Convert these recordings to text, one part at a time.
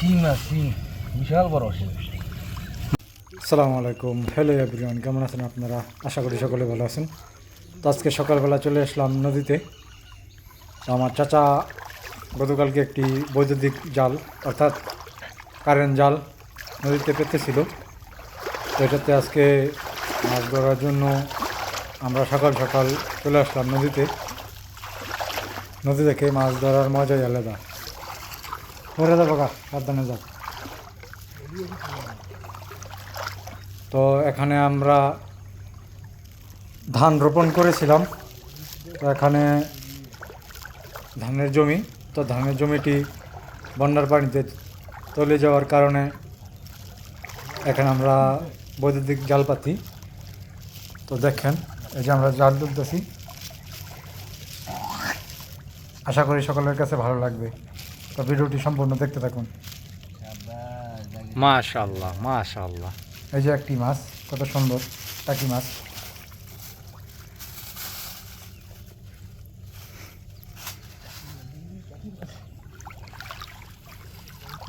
শিং না বিশাল বড় শিং আসসালামু আলাইকুম। হ্যালো এভরিওয়ান কেমন আছেন আপনারা? আশা করি সকলে ভালো আছেন। তো আজকে সকালবেলা চলে আসলাম নদীতে। আমার চাচা গতকালকে একটি বৈদ্যুতিক জাল, অর্থাৎ কারেন্ট জাল, নদীতে পেতেছিল। তো এটাতে আজকে মাছ ধরার জন্য আমরা সকাল সকাল চলে আসলাম নদীতে। নদী থেকে মাছ ধরার মজাই আলাদা। ধরে যাব গা, সাবধানে যাও। তো এখানে আমরা ধান রোপণ করেছিলাম। তো এখানে ধানের জমি, তো ধানের জমিটি বন্যার পানিতে তলে যাওয়ার কারণে এখানে আমরা বৈদ্যুতিক জাল পাতি। তো দেখেন, এই যে আমরা জাল তুলতেছি। আশা করি সকলের কাছে ভালো লাগবে। তো ভিডিওটি সম্পূর্ণ দেখতে থাকুন। মাশাল্লাহ মাশাল্লাহ এই যে একটি মাছ কত সুন্দর টাকি মাছ।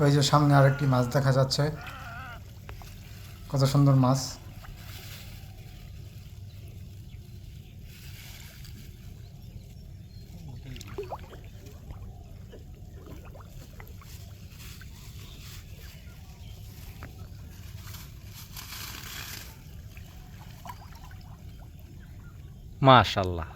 ওই যে সামনে আরেকটি মাছ দেখা যাচ্ছে। কত সুন্দর মাছ। মাশাল্লাহ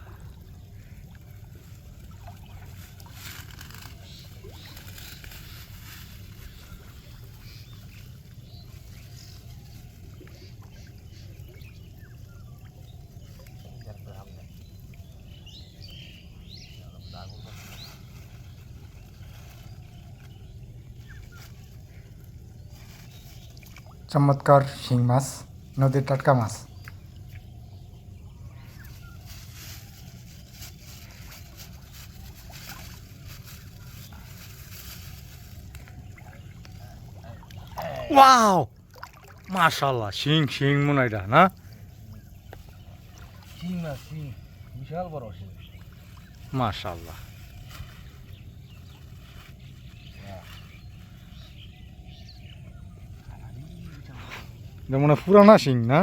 চমৎকার শিং মাছ নদীর টাটকা মাছ। ওয়াও মাশাল্লাহ শিং শিং মনে এটা না শিং না শিং বিশাল বড় শিং মাশাল্লাহ এটা মনে পুরানা শিং না